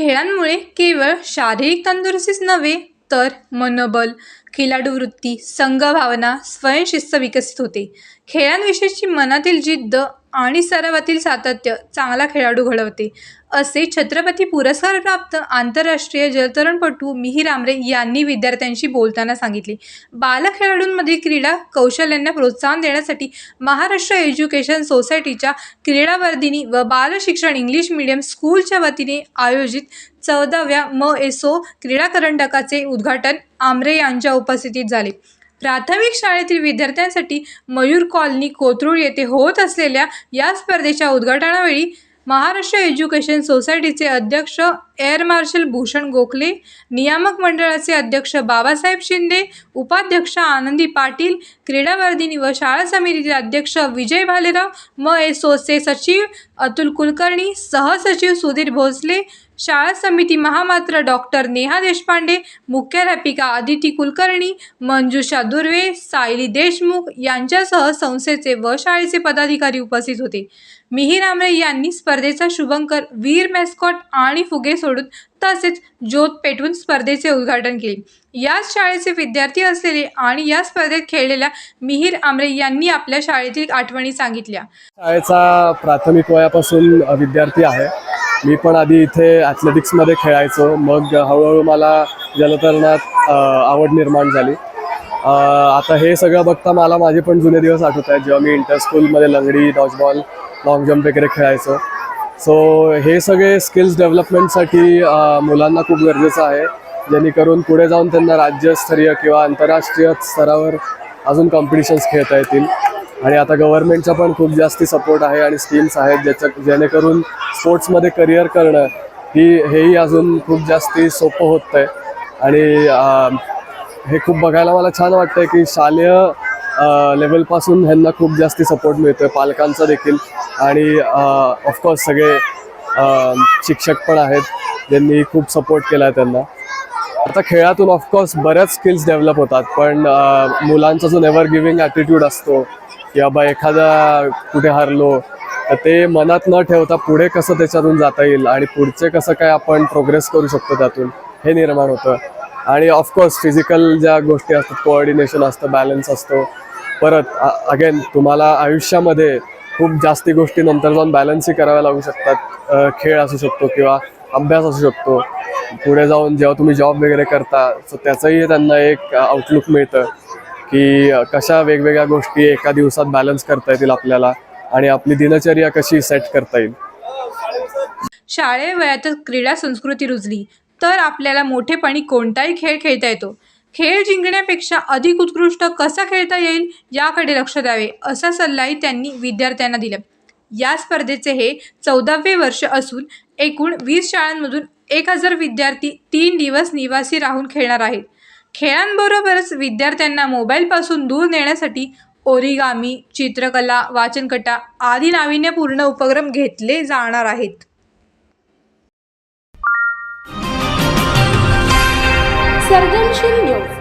खेळांमुळे केवळ शारीरिक तंदुरुस्तीच नव्हे तर मनोबल खिलाडू वृत्ती संघभावना स्वयंशिस्त विकसित होते. खेळांविषयीची मनातील जिद्द आणि सरावातील सातत्य चांगला खेळाडू घडवते. असे छत्रपती पुरस्कारप्राप्त आंतरराष्ट्रीय जलतरणपटू मिही आमरे यांनी विद्यार्थ्यांशी बोलताना सांगितले. बालखेळाडूंमध्ये क्रीडा कौशल्यांना प्रोत्साहन देण्यासाठी महाराष्ट्र एज्युकेशन सोसायटीच्या क्रीडावर्धिनी व बालशिक्षण इंग्लिश मीडियम स्कूलच्या वतीने आयोजित चौदाव्या म एसो क्रीडा करंडकाचे उद्घाटन आमरे यांच्या उपस्थितीत झाले. प्राथमिक शाळेतील विद्यार्थ्यांसाठी मयूर कॉलनी कोथरूड येथे होत असलेल्या या स्पर्धेच्या उद्घाटनावेळी महाराष्ट्र एज्युकेशन सोसायटीचे अध्यक्ष एअर मार्शल भूषण गोखले नियामक मंडळाचे अध्यक्ष बाबासाहेब शिंदे उपाध्यक्ष आनंदी पाटील क्रीडावर्धिनी व शाळा समितीचे अध्यक्ष विजय भालेराव म एसोचे सचिव अतुल कुलकर्णी सहसचिव सुधीर भोसले शाळा समिती महामात्र डॉक्टर नेहा देशपांडे मुख्याध्यापिका आदिती कुलकर्णी मंजुषा दुर्वे सायली देशमुख यांच्यासह संस्थेचे व शाळेचे पदाधिकारी उपस्थित होते. मिहीर आमरे यांनी स्पर्धेचा शुभंकर वीर मॅस्कॉट आणि फुगे सोडून तसेच ज्योत पेटवून स्पर्धेचे उद्घाटन केले. याच शाळेचे विद्यार्थी असलेले आणि या स्पर्धेत खेळलेल्या मिहीर आमरे यांनी आपल्या शाळेतील आठवणी सांगितल्या. शाळेचा प्राथमिक वयापासून विद्यार्थी आहे. मी पण आधी इथे ॲथलेटिक्समध्ये खेळायचो. मग हळूहळू मला जलतरणात आवड निर्माण झाली. आता हे सगळं बघता मला माझे पण जुने दिवस आठवत आहेत. जेव्हा मी इंटर स्कूलमध्ये लंगडी डॉजबॉल लॉंग जम्प वगैरे खेळायचो. सो हे सगळे स्किल्स डेव्हलपमेंटसाठी मुलांना खूप गरजेचं आहे. जेणेकरून पुढे जाऊन त्यांना राज्यस्तरीय किंवा आंतरराष्ट्रीय स्तरावर अजून कॉम्पिटिशन्स खेळता येतील. आणि आता गव्हर्नमेंटचा पण खूप जास्ती सपोर्ट आहे आणि स्कीम्स आहेत ज्याच्या जेणेकरून स्पोर्ट्समध्ये करिअर करणं ही हेही अजून खूप जास्ती सोपं होतं आहे आणि हे खूप बघायला मला छान वाटतंय की शालेय लेवलपासून ह्यांना खूप जास्ती सपोर्ट मिळतोय पालकांचा देखील. आणि ऑफकोर्स सगळे शिक्षक पण आहेत ज्यांनी खूप सपोर्ट केला आहे त्यांना. आता खेळातून ऑफकोर्स बऱ्याच स्किल्स डेव्हलप होतात पण मुलांचा जो नेवर गिव्हिंग ॲटिट्यूड असतो की बाबा एखादा कुठे हरलो तर ते मनात न ठेवता पुढे कसं त्याच्यातून जाता येईल आणि पुढचे कसं काय आपण प्रोग्रेस करू शकतो त्यातून हे निर्माण होतं. आणि ऑफकोर्स फिजिकल ज्या गोष्टी असतात कोऑर्डिनेशन असतं बॅलन्स असतो. परत अगेन तुम्हाला आयुष्यामध्ये खूप जास्ती गोष्टी नंतर जाऊन बॅलन्सही कराव्या लागू शकतात. खेळ असू शकतो किंवा अभ्यास असू शकतो. पुढे जाऊन जेव्हा तुम्ही जॉब वगैरे करता सो त्याचंही त्यांना एक आउटलुक मिळतं. की कशा वेगवेगळ्या गोष्टी एका दिवसात बॅलन्स करता येतील आपल्याला आणि आपली दिनचर्या कशी सेट करता येईल. शाळे वयातच क्रीडा संस्कृती रुजली तर आपल्याला मोठेपणी कोणताही खेळ खेळता येतो. खेळ जिंकण्यापेक्षा अधिक उत्कृष्ट कसा खेळता येईल याकडे लक्ष द्यावे असा सल्लाही त्यांनी विद्यार्थ्यांना दिला. या स्पर्धेचे हे चौदावे वर्ष असून एकूण वीस शाळांमधून एक हजार विद्यार्थी तीन दिवस निवासी राहून खेळणार आहेत. खेळांबरोबरच विद्यार्थ्यांना मोबाईलपासून दूर नेण्यासाठी ओरिगामी चित्रकला वाचनकटा आदी नाविन्यपूर्ण उपक्रम घेतले जाणार आहेत. सर्जनशील न्यूज.